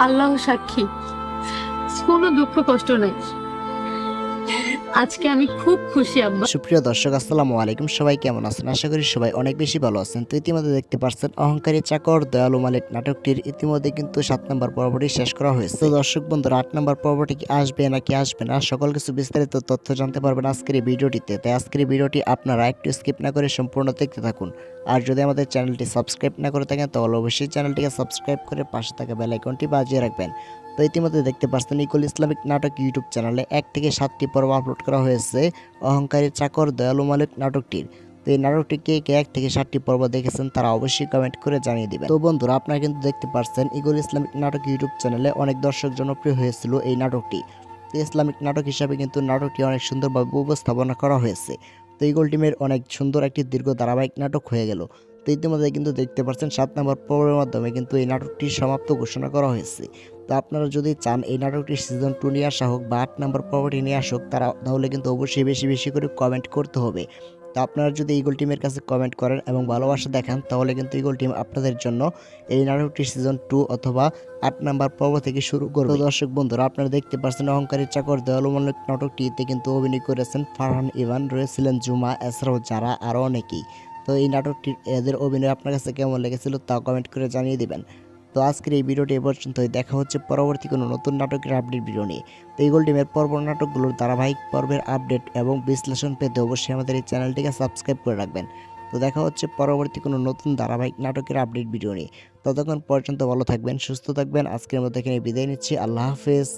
আল্লাহ সাক্ষী। কোনো দুঃখ কষ্ট নাই। আজকে আমি খুব খুশি, আব্বা। সুপ্রিয় দর্শক, আসসালামু আলাইকুম। সবাই কেমন আছেন? আশা করি সবাই অনেক বেশি ভালো আছেন। তো ইতিমধ্যে দেখতে পাচ্ছেন অহংকারী চাকর দয়ালু মালিক নাটকটির ইতিমধ্যে কিন্তু সাত নম্বর পর্বটি শেষ করা হয়েছে। তো দর্শক বন্ধুরা, আট নম্বর পর্বটি কি আসবে নাকি আসবে না, সকল কিছু বিস্তারিত তথ্য জানতে পারবেন আজকের এই ভিডিওটিতে। তাই আজকের ভিডিওটি আপনারা একটু স্কিপ না করে সম্পূর্ণ দেখতে থাকুন। আর যদি আমাদের চ্যানেলটি সাবস্ক্রাইব না করে থাকেন, তাহলে অবশ্যই চ্যানেলটিকে সাবস্ক্রাইব করে পাশে থাকা বেল আইকনটি বাজিয়ে রাখবেন। তো ইতিমধ্যে দেখতে পাচ্ছেন ইকুল ইসলামিক নাটক ইউটিউব চ্যানেলে এক থেকে সাতটি পর্ব আপলোড করা হয়েছে। অহংকারী চাকর দয়ালু মালিক নাটকটির। তো এই নাটকটি কে কে এক থেকে সাতটি পর্ব দেখেছেন তারা অবশ্যই কমেন্ট করে জানিয়ে দিবেন। তো বন্ধুরা, আপনারা কিন্তু দেখতে পাচ্ছেন ইগুল ইসলামিক নাটক ইউটিউব চ্যানেলে অনেক দর্শক জনপ্রিয় হয়েছিল এই নাটকটি। তো ইসলামিক নাটক হিসাবে কিন্তু নাটকটি অনেক সুন্দরভাবে উপস্থাপনা করা হয়েছে। তো ইগল টিমের অনেক সুন্দর একটি দীর্ঘ ধারাবাহিক নাটক হয়ে গেল। তো ইতিমধ্যে কিন্তু দেখতে পাচ্ছেন সাত নম্বর পর্বের মাধ্যমে কিন্তু এই নাটকটি সমাপ্ত ঘোষণা করা হয়েছে। তো আপনারা যদি চান এই নাটকটির সিজন টু নিয়ে আসা হোক বা আট নম্বর পর্বটি নিয়ে আসুক তারা তাহলে কিন্তু অবশ্যই বেশি বেশি করে কমেন্ট করতে হবে। তো আপনারা যদি ইগল টিমের কাছে কমেন্ট করেন এবং ভালোবাসা দেখান, তাহলে কিন্তু ইগল টিম আপনাদের জন্য এই নাটকটি সিজন টু অথবা আট নাম্বার পর্ব থেকে শুরু করবে। দর্শক বন্ধুরা, আপনারা দেখতে পাচ্ছেন অহংকারী চাকর দেওয়ালমালিক নাটকটিতে কিন্তু অভিনয় করেছেন ফারহান ইভান, রয়েছিলেন জুমা, এছাড়াও যারা আরও অনেকেই। তো এই নাটকটির এদের অভিনয় আপনার কাছে কেমন লেগেছিল তা কমেন্ট করে জানিয়ে দেবেন। তো আজকের এই ভিডিওটি এ পর্যন্তই। দেখা হচ্ছে পরবর্তী কোনো নতুন নাটকের আপডেট ভিডিও নিয়ে। তো ইগল টিমের পর্ব নাটকগুলোর ধারাবাহিক পর্বের আপডেট এবং বিশ্লেষণ পেতে অবশ্যই আমাদের এই চ্যানেলটিকে সাবস্ক্রাইব করে রাখবেন। তো দেখা হচ্ছে পরবর্তী কোনো নতুন ধারাবাহিক নাটকের আপডেট ভিডিও নিয়ে। ততক্ষণ পর্যন্ত ভালো থাকবেন, সুস্থ থাকবেন। আজকের মতো এখানে বিদায় নিচ্ছি। আল্লাহ হাফেজ।